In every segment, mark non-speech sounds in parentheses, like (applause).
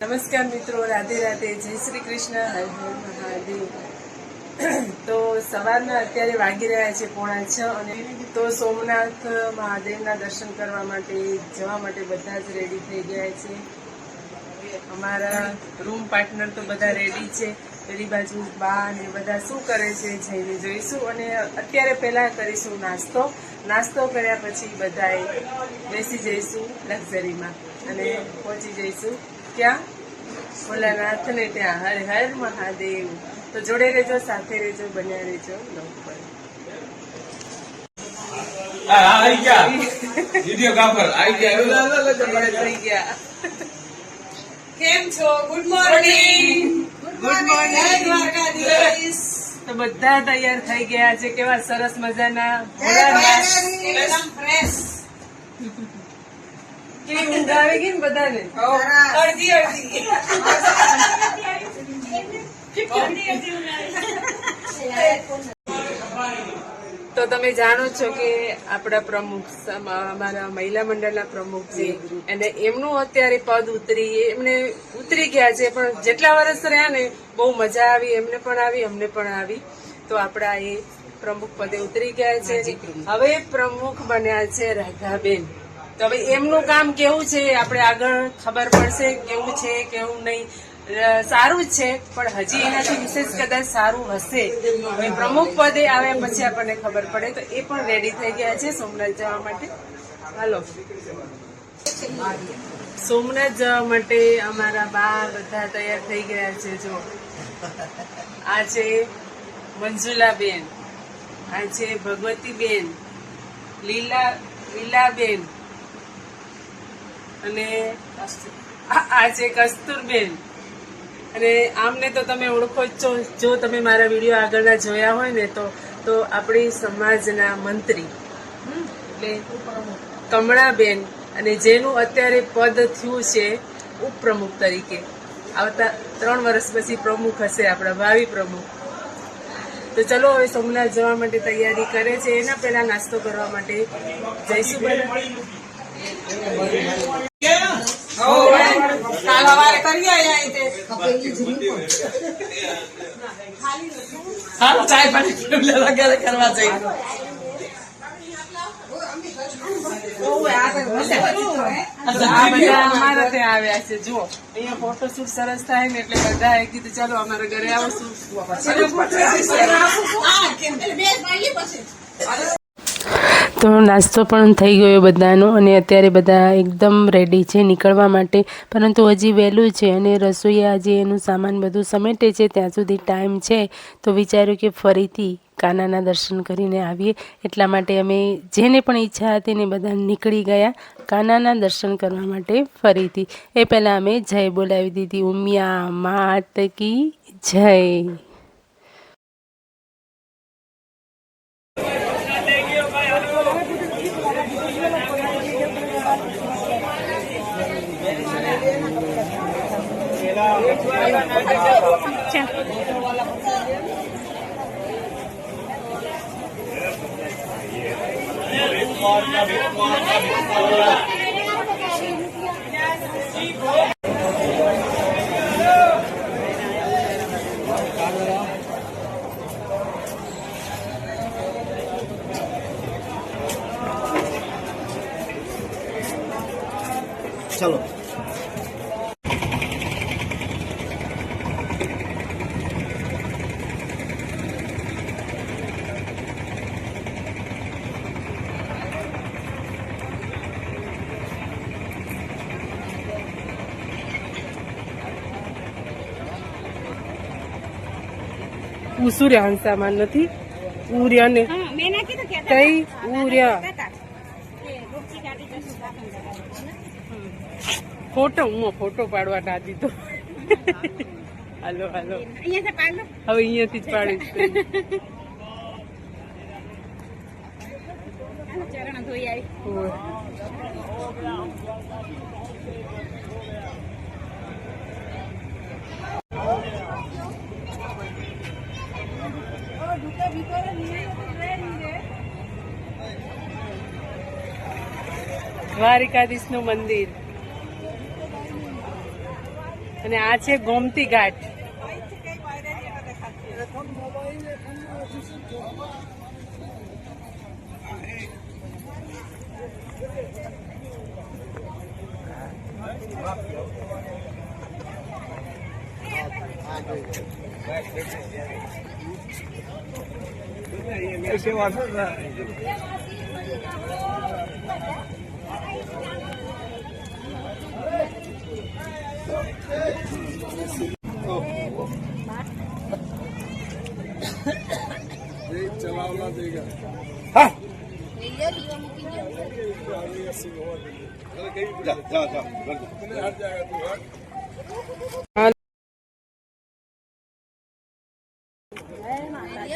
નમસ્કાર મિત્રો, રાધે રાધે, જય શ્રી કૃષ્ણ મહાદેવ. તો સવારના અત્યારે વાગી રહ્યા છે પોણા છ અને તો સોમનાથ મહાદેવના દર્શન કરવા માટે જવા માટે બધા જ રેડી થઈ ગયા છે. અમારા રૂમ પાર્ટનર તો બધા રેડી છે. પેલી બાજુ બા ને બધા શું કરે છે જઈને જોઈશું અને અત્યારે પહેલા કરીશું નાસ્તો. નાસ્તો કર્યા પછી બધાએ બેસી જઈશું લક્ઝરીમાં અને પહોંચી જઈશું ક્યાં? ભોલાનાથ ને ત્યાં. હર હર મહાદેવ. તો જોડે રહેજો સાથે રહેજો બન્યા રહેજો લોક પર. હા, હા, આવી ગયા. વીડિયો કાપર આવી ગયા લો, લો, લો, લો, લો. થઈ ગયા. કેમ છો? Good morning. ગુડ મોર્નિંગ તો બધા તૈયાર થઈ ગયા છે. કેવા સરસ મજાના? કેવી ઊંઘ આવી ગઈ ને બધાને? અડધી અડધી. (laughs) તો તમે જાણો છો કે આપણા પ્રમુખ અમારા મહિલા મંડળના પ્રમુખ છે. અને એમનું અત્યારે પદ ઉતરી એમને ઉતરી ગયા છે. પણ જેટલા વર્ષ રહ્યા ને બહુ મજા આવી. એમને પણ આવી અમને પણ આવી. તો આપણા એ પ્રમુખ પદે ઉતરી ગયા છે. હવે પ્રમુખ બન્યા છે રાધાબેન. તો હવે એમનું કામ કેવું છે? આપણે આગળ ખબર પડશે કેવું છે કેવું નહીં. સારું જ છે, પણ હજી એનાથી વિશેષ કદાચ સારું હશે. પ્રમુખ પદે આવ્યા પછી આપણને ખબર પડે, તો એ પણ રેડી થઈ ગયા છે સોમનાથ જવા માટે. હાલો. સોમનાથ જવા માટે અમારા બા બધા તૈયાર થઈ ગયા છે, જો. આ છે મંજુલાબેન, આ છે ભગવતીબેન, લીલા, લીલાબેન અને આ છે કસ્તુરબેન. અને આમને તો તમે ઓળખો જ છો. જો તમે મારા વીડિયો આગળના જોયા હોય ને તો તો આપણી સમાજના મંત્રી એટલે કમળાબેન અને જેનું અત્યારે પદ થયું છે ઉપપ્રમુખ તરીકે. આવતા ત્રણ વર્ષ પછી પ્રમુખ હશે આપણા ભાવિ પ્રમુખ. તો ચલો હવે સોમનાથ જવા માટે તૈયારી કરે છે. એના પહેલા નાસ્તો કરવા માટે જઈશું બધા કાલ સવારે કરી આયા ચાય પાણી પીવું, કરવા જઈએ. અમારા ત્યાં આવ્યા છે. જુઓ અહીંયા ફોટોશૂટ સરસ થાય ને એટલે બધા એ કીધું ચાલો અમારા ઘરે આવશું. તો નાસ્તો પણ થઈ ગયો બધાનો અને અત્યારે બધા એકદમ રેડી છે નીકળવા માટે. પરંતુ હજી વહેલું છે અને રસોઈયા આજે એનું સામાન બધું સમેટે છે, ત્યાં સુધી ટાઈમ છે. તો વિચાર્યું કે ફરીથી કાનાના દર્શન કરીને આવીએ. એટલા માટે અમે જેને પણ ઈચ્છા હતી ને બધા નીકળી ગયા કાનાના દર્શન કરવા માટે ફરીથી. એ પહેલાં અમે જય બોલાવી દીધી. ઉમિયા માત કી જય. ચલો ઉસુર્યા હંસામાં નથી. ઉર્યા ને કઈ ઉર્યા. ફોટો હું ફોટો પાડવા ના દીધો હાલો હાલો. હવે અહીંયાથી જ પાડીશ ચરણ ધોઈ આવી. ઓય. દ્વારિકાધીશનું મંદિર. અને આ છે ગોમતી ઘાટ. विषय वाचत चलावला देगा हा जा जा जा हट जाएगा तू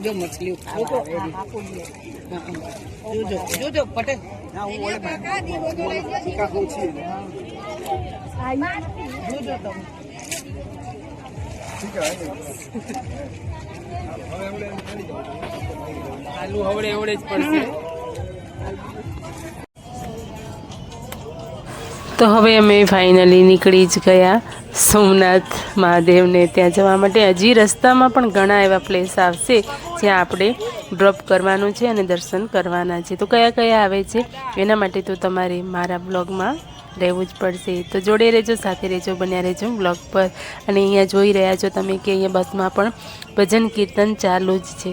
જો મછલી જોજો જોજો પટેલ. જોજો તમે. આલુ હવડે હવડે જ પડશે. તો હવે અમે ફાઇનલી નીકળી જ ગયા સોમનાથ મહાદેવને ત્યાં જવા માટે. હજી રસ્તામાં પણ ઘણા એવા પ્લેસ આવશે જ્યાં આપણે ડ્રોપ કરવાનું છે અને દર્શન કરવાના છે. તો કયા કયા આવે છે? એના માટે તો તમારે મારા બ્લોગમાં રહેવું જ પડશે. તો જોડે રહેજો, સાથે રહેજો, બન્યા રહેજો બ્લોગ પર. અને અહીંયા જોઈ રહ્યા છો તમે કે અહીંયા બસમાં પણ ભજન કીર્તન ચાલુ જ છે.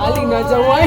Aling na jaway.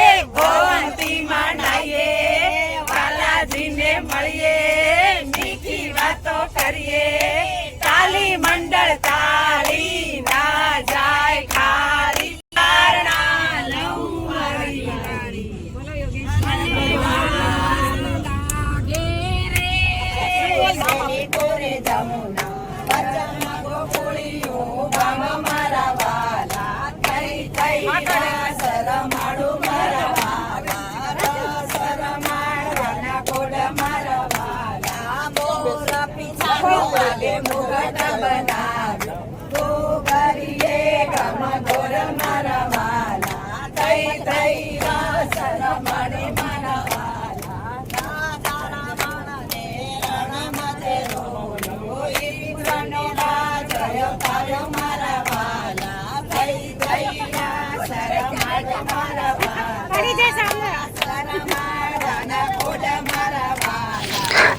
મળીએ મીઠી વાતો કરીએ.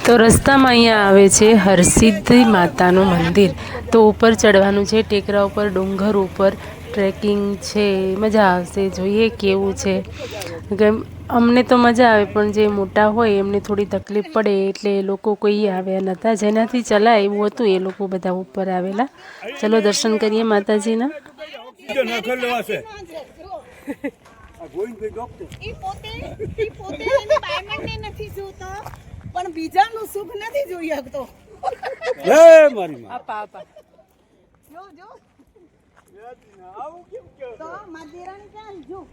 તો રસ્તામાં અહીંયા આવે છે હરસિદ્ધિ માતાનું મંદિર. તો ઉપર ચડવાનું છે ટેકરા ઉપર ડુંગર ઉપર. ટ્રેકિંગ છે મજા આવશે જોઈએ કેવું છે. કેમ અમને તો મજા આવે પણ જે મોટા હોય એમને થોડી તકલીફ પડે એટલે એ લોકો કોઈ આવ્યા નહોતા જેનાથી ચલાય એવું હતું એ લોકો બધા ઉપર આવેલા. ચલો દર્શન કરીએ માતાજીના. ઈ પોતે ઈ પોતે એની બાયમનને નથી જોતો પણ બીજાનું સુખ નથી જોઈ શકતો. જો જો. તો માદેરાણી ક્યાં જો.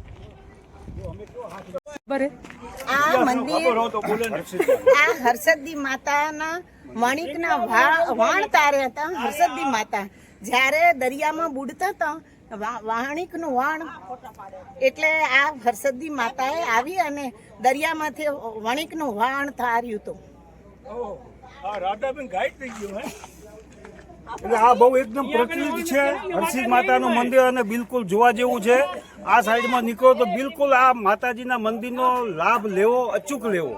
આ મંદિર આ હર્ષદી માતાના વણિકના વાણ તારે હતા હર્ષદી માતા. જ્યારે દરિયામાં બુડતા હતા વાણિકનું વાણ. એટલે આ હર્ષદી માતાએ આવી અને દરિયામાંથી વણિકનું વાણ તાર્યું હતું. એટલે આ બહુ એકદમ પ્રચલિત છે હરસિદ્ધ માતાનું મંદિર અને બિલકુલ જોવા જેવું છે. આ સાઈડમાં નીકળો તો બિલકુલ આ માતાજીના મંદિરનો લાભ લેવો અચૂક લેવો.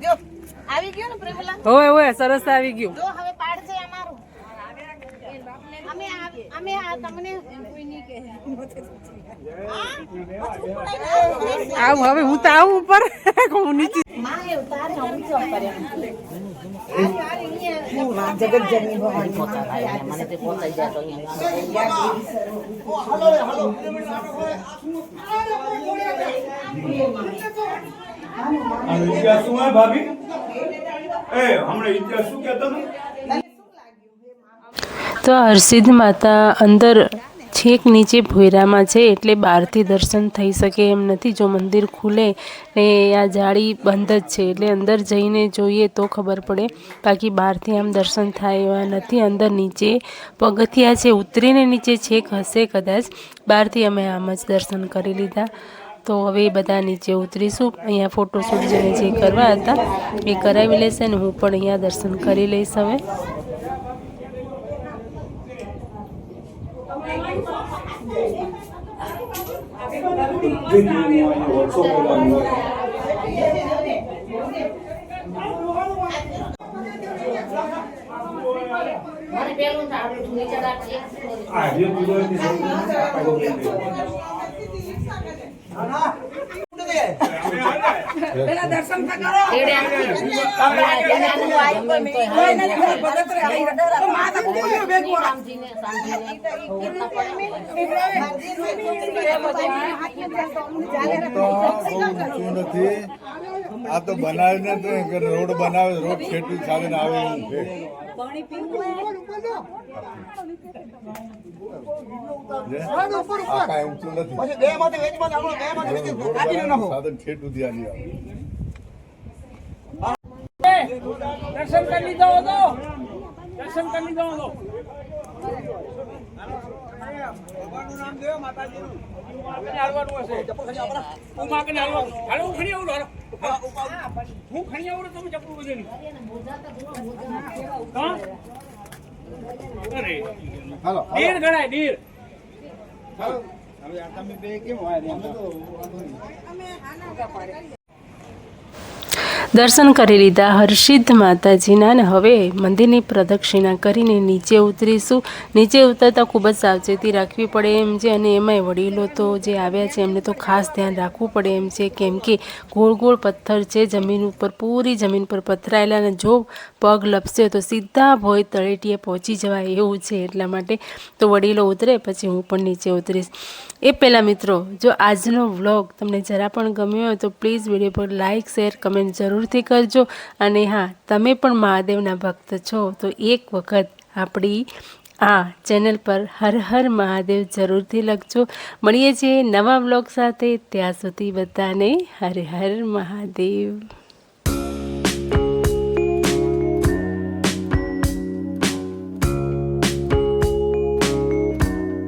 જો આવી ગયો ને પ્રેમલા હોય હોય સરસ આવી ગયું જો હવે પાડ છે અમારું અમે આ- અમે આ તમને આવું હવે હું તો આવું ઉપર હું નીચે માં એ ઉતારે ઊંચો કર્યો માં જગત જમી ભવાની મને તે પોતાઈ જાય તો ઇતિહાસ શું હે ભાભી એ હમણાં ઇતિહાસ શું કહેતો તો હરસિદ્ધ માતા અંદર છેક નીચે ભોયરામાં છે એટલે બહારથી દર્શન થઈ શકે એમ નથી. જો મંદિર ખુલે ને આ જાળી બંધ જ છે એટલે અંદર જઈને જોઈએ તો ખબર પડે. બાકી બહારથી આમ દર્શન થાય એવા નથી. અંદર નીચે પગથિયા છે, ઉતરીને નીચે છેક હશે કદાચ. બહારથી અમે આમ જ દર્શન કરી લીધા. તો હવે બધા નીચે ઉતરીશું. અહીંયા ફોટોશૂટ જેને જે કરવા હતા એ કરાવી લેશે ને હું પણ અહીંયા દર્શન કરી લઈશ હવે. બધું લેવું હોય વર્ષો કરવાનું હોય આજે ગુજરાતની તો બહુ ઊંચું નથી આ તો બનાવીને તો રોડ બનાવે રોડ ખેતી ચાલીને આવે એવું છે દર્શન કરી હું માગને ખણી આવું. હું ખણી આવું, તમે ચપ્પુ બધે હાલો દીર ગણાય દીર. દર્શન કરી લીધા હર્ષિદ્ધ માતાજીના ને હવે મંદિરની પ્રદક્ષિણા કરીને નીચે ઉતરીશું. નીચે ઉતરતા ખૂબ જ સાવચેતી રાખવી પડે એમ છે અને એમાંય વડીલો તો જે આવ્યા છે એમને તો ખાસ ધ્યાન રાખવું પડે એમ છે કેમ કે ગોળ ગોળ પથ્થર છે, જમીન ઉપર પૂરી જમીન પર પથરાયેલા અને જો પગ લપસે તો સીધા ભોય તળેટીએ પહોંચી જવાય એવું છે એટલા માટે તો વડીલો ઉતરે પછી હું પણ નીચે ઉતરીશ. એ પહેલાં મિત્રો, જો આજનો વ્લોગ તમને જરા પણ ગમ્યો હોય તો પ્લીઝ વીડિયો પર લાઇક શેર, કમેન્ટ જરૂરથી કરજો. અને હા, તમે પણ મહાદેવના ભક્ત છો, તો એક વખત આપણી આ ચેનલ પર હર હર મહાદેવ જરૂરથી લખજો. મળીએ છીએ નવા બ્લોગ સાથે. ત્યાં સુધી બધાને હર હર મહાદેવ.